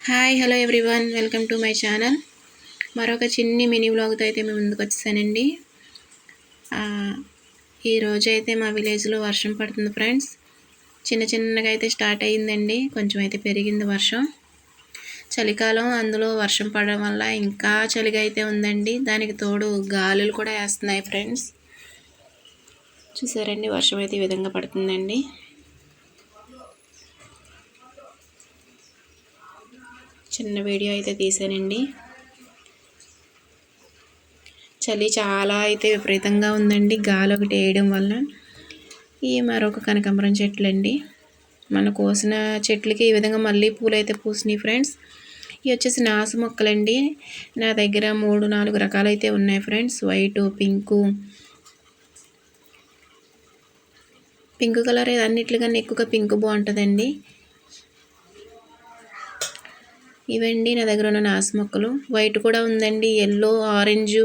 Hi hello everyone welcome to my channel మరొక చిన్ని mini బ్లాగ్తో అయితే మేము ముందుకు వచ్చేసానండి. ఈరోజు అయితే మా విలేజ్లో వర్షం పడుతుంది ఫ్రెండ్స్ చిన్న చిన్నగా అయితే స్టార్ట్ అయ్యిందండి. కొంచెం అయితే పెరిగింది వర్షం. చలికాలం అందులో వర్షం పడడం వల్ల ఇంకా చలిగా అయితే ఉందండి. దానికి తోడు గాలులు కూడా వేస్తున్నాయి ఫ్రెండ్స్ చూసారండి వర్షం అయితే ఈ విధంగా పడుతుందండి. చిన్న వీడియో అయితే తీసానండి. చలి చాలా అయితే విపరీతంగా ఉందండి. గాలి ఒకటి వేయడం వల్ల ఈ మరొక కనకాంబరం చెట్లు అండి మన కోసిన చెట్లకి ఈ విధంగా మళ్ళీ పూలు అయితే పూసినాయి ఫ్రెండ్స్. ఇవి వచ్చేసి నాసు మొక్కలండి. నా దగ్గర మూడు నాలుగు రకాలైతే ఉన్నాయి friends. White pink. Pink colour అన్నిట్లుగా ఎక్కువగా పింక్ బాగుంటుందండి. ఇవండి నా దగ్గర ఉన్న నాసు మొక్కలు. వైట్ కూడా ఉందండి ఎల్లో ఆరెంజ్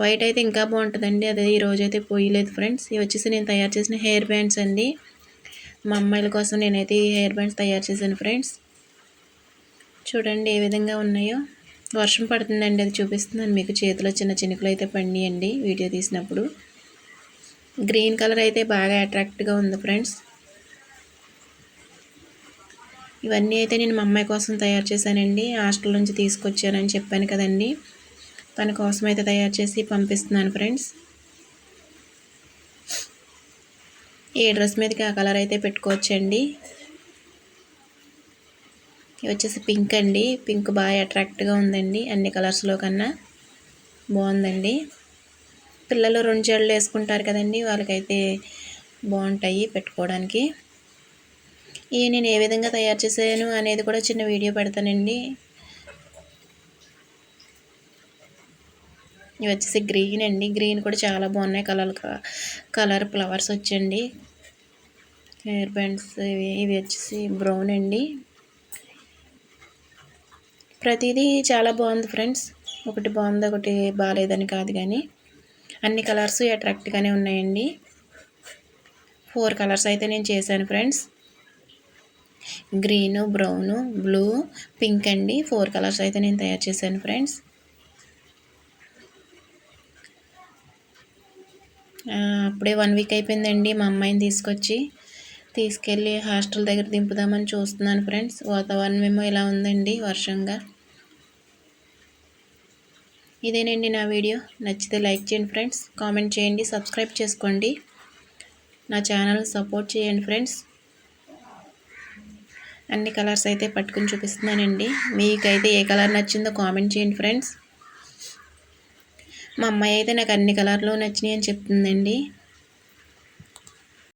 వైట్ అయితే ఇంకా బాగుంటుందండి. అదే ఈరోజు అయితే పోయలేదు ఫ్రెండ్స్ ఇవి వచ్చేసి నేను తయారు చేసిన హెయిర్ బ్యాండ్స్ అండి. మా అమ్మాయిల కోసం నేనైతే ఈ హెయిర్ బ్యాండ్స్ తయారు చేశాను ఫ్రెండ్స్ చూడండి ఏ విధంగా ఉన్నాయో. వర్షం పడుతుందండి అది చూపిస్తున్నాను మీకు. చేతిలో చిన్న చినుకులు అయితే పండియండి వీడియో తీసినప్పుడు. గ్రీన్ కలర్ అయితే బాగా అట్రాక్ట్గా ఉంది ఫ్రెండ్స్ ఇవన్నీ అయితే నేను మా అమ్మాయి కోసం తయారు చేశానండి. హాస్టల్ నుంచి తీసుకొచ్చానని చెప్పాను కదండి. తన కోసం అయితే తయారు చేసి పంపిస్తున్నాను ఫ్రెండ్స్. ఏ డ్రెస్ మీదకి ఆ కలర్ అయితే పెట్టుకోవచ్చండి. ఇవి వచ్చేసి పింక్ అండి. పింక్ బాగా అట్రాక్ట్గా ఉందండి. అన్ని కలర్స్లో కన్నా బాగుందండి. పిల్లలు రెండు జడలు వేసుకుంటారు కదండి. వాళ్ళకైతే బాగుంటాయి పెట్టుకోవడానికి. ఇవి నేను ఏ విధంగా తయారు చేశాను అనేది కూడా చిన్న వీడియో పెడతానండి. ఇవి వచ్చేసి గ్రీన్ అండి. గ్రీన్ కూడా చాలా బాగున్నాయి. కలర్ కలర్ ఫ్లవర్స్ వచ్చండి. హెయిర్ బ్యాండ్స్ ఇవి ఇవి వచ్చేసి బ్రౌన్ అండి. ప్రతిదీ చాలా బాగుంది ఫ్రెండ్స్ ఒకటి బాగుంది ఒకటి బాగాలేదని కాదు కానీ అన్ని కలర్స్ అట్రాక్ట్గానే ఉన్నాయండి. ఫోర్ కలర్స్ అయితే నేను చేశాను friends green brown blue pink అండి. ఫోర్ కలర్స్ అయితే నేను తయారు చేశాను ఫ్రెండ్స్. అప్పుడే వన్ వీక్ అయిపోయిందండి మా అమ్మాయిని తీసుకొచ్చి. తీసుకెళ్ళి హాస్టల్ దగ్గర దింపుదామని చూస్తున్నాను ఫ్రెండ్స్. వాతావరణం ఏమో ఇలా ఉందండి వర్షంగా. ఇదేనండి నా వీడియో. నచ్చితే లైక్ చేయండి ఫ్రెండ్స్. కామెంట్ చేయండి సబ్స్క్రైబ్ చేసుకోండి. నా ఛానల్ సపోర్ట్ చేయండి ఫ్రెండ్స్. అన్ని కలర్స్ అయితే పట్టుకుని చూపిస్తున్నానండి. మీకైతే ఏ కలర్ నచ్చిందో కామెంట్ చేయండి ఫ్రెండ్స్. మా అమ్మాయి అయితే నాకు అన్ని కలర్లు నచ్చినాయి అని చెప్తుందండి.